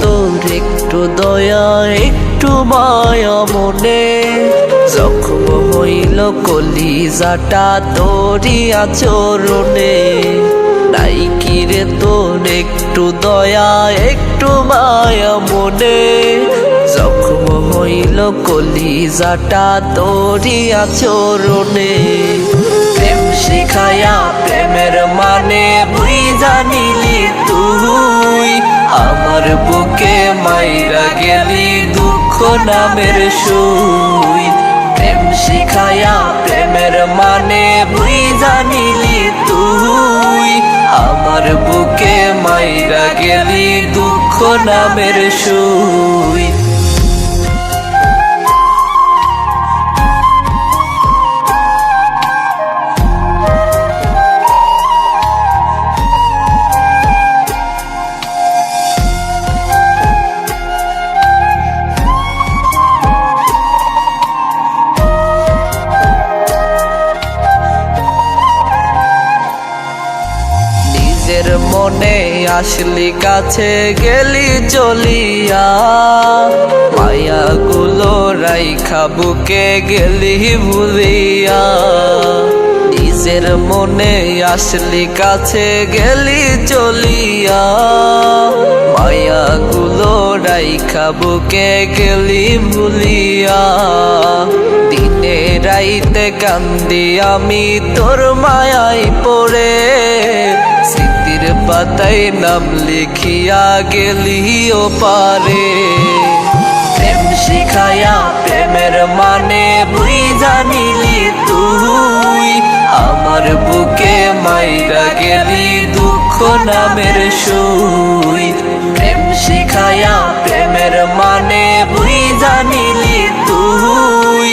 তোর একটু দয়া, একটু মায়া মনে। জখম হইল কলি জাটা তোরই আচরণে। নাই কিরে তোর একটু দয়া, একটু মায়া মনে। জখম হইল কলি জাটা তোরই আচরণে। প্রেম শিখায়া প্রেমের মানে বুঝানিল নামের সুই। প্রেম শিখায়া প্রেমের মানে বুই জানিলি তুই। আমার বুকে মাইরা গেলি দুঃখ নামের সুই। মনে আসলি, কাছে গেলি, চলিয়া। মায়া গুলো রাইখা, বুকে গেলি, ভুলিয়া। নিজের মনে আসলি, কাছে গেলি, চলিয়া। মায়া গুলো রাইখা, বুকে গেলি, ভুলিয়া। দিনে রাইতে কান্দি, আমি তোর মায়াই পড়ে। স্মৃতির পাতায় নাম লিখিয়া গেলি ও পারে। প্রেম শিখায়া প্রেমের মানে বুই জানিলি তুই। আমার বুকে মাইরা গেলি দুঃখ নামের সুই। প্রেম শিখায়া প্রেমের মানে বুই জানিলি তুই।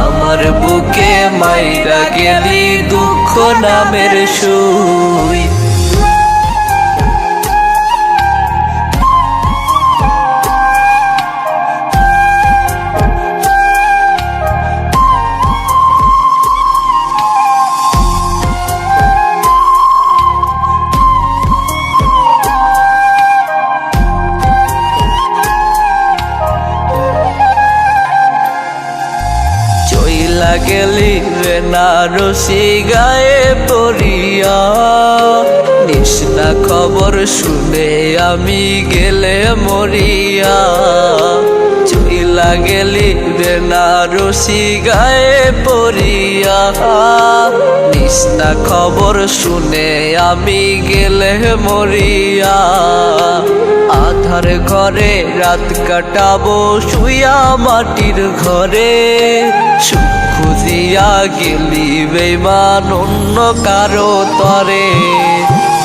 আমার বুকে মাইরা গেলি দুঃখ নামের সুই। গেলি রে না রসি গায়ে পড়িয়া। নিষ্ণা খবর শুনে আমি গেলে মরিয়া। চইলা গেলি রে না রসি গায়ে পড়িয়া। নিষ্ণা খবর শুনে আমি গেলে মরিয়া। আধার ঘরে রাত কাটাবো শুয়া মাটির ঘরে। খুঁজিয়া গেলি বেমান অন্য কারও তরে।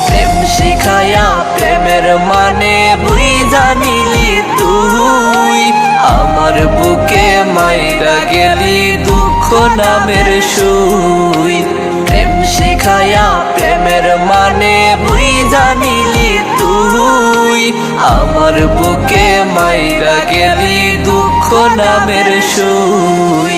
প্রেম শিখায়া প্রেমের মানে বুই জানিলি তুই। আমার বুকে মাইরা গেলি দুঃখ নামের সুই। প্রেম শিখায়া প্রেমের মানে বুই জানিলি তুই। আমার বুকে মাইরা গেলি দুঃখ নামের সুই।